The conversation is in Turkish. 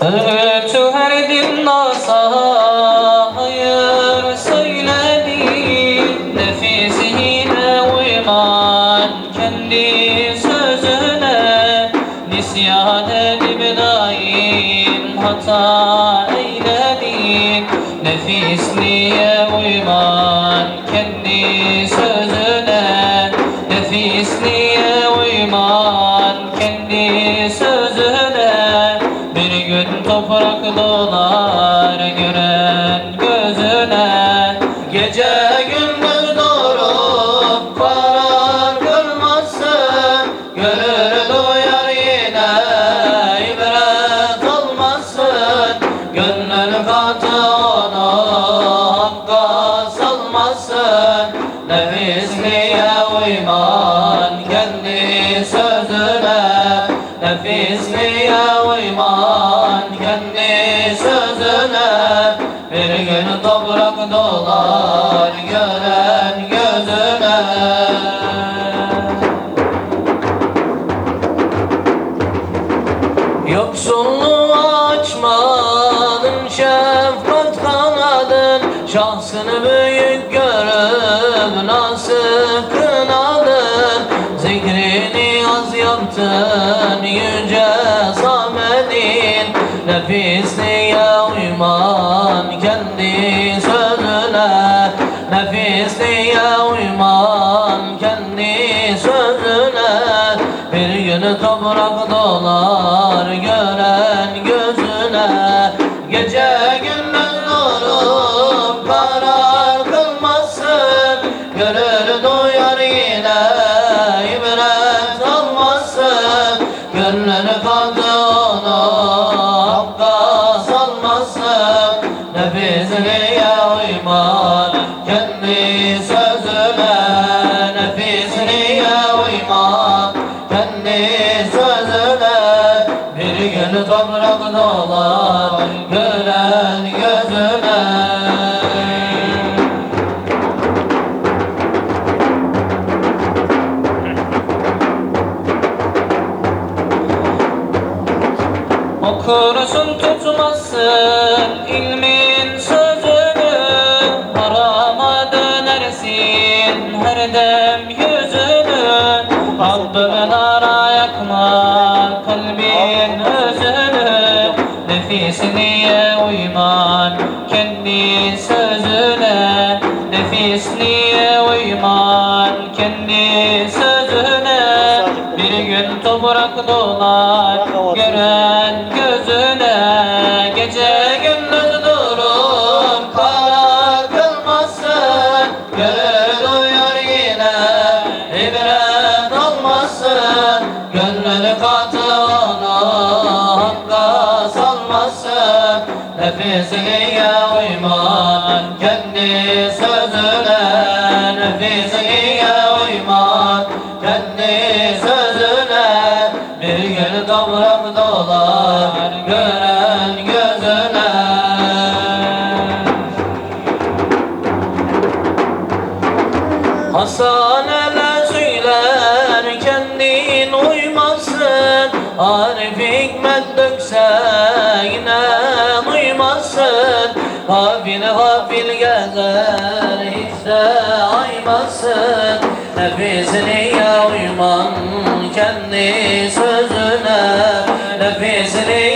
Öğütü her din nasa hayır söyledi Nefisi yine uyman kendi sözüne Nisyan edip daim hata eyledin. Nefisliğe uyman kendi sözüne Bir gün toprak dolar Şahsını büyük görüp nasıl kınadın Zikrini az yaptın yüce Samedin Nefisliğe uyman kendi sözüne. Nefisliğe uyman kendi sözüne. Bir gün toprak dolar gören Nefisliğe uyman kendi sözüne Nefisliğe uyman kendi sözüne Bir gün toprak dolar gören gözüne. Okursun tutmazsın Rabbin ara yakma kalbin özünü Nefisliğe uyman kendi sözüne. Nefisliğe uyman kendi sözüne. Bir gün toprak dolar Nefisliğe uyman kendi sözüne Nefisliğe uyman kendi sözüne Bir gün toprak dolar gören gözüne. Hasan ele söyler kendin uymazsın Arif hikmet dökse yine duymazsın Hafil hafil gezer hiç de aymazsın Nefisliğe uyman kendi sözüne. Nefisliğe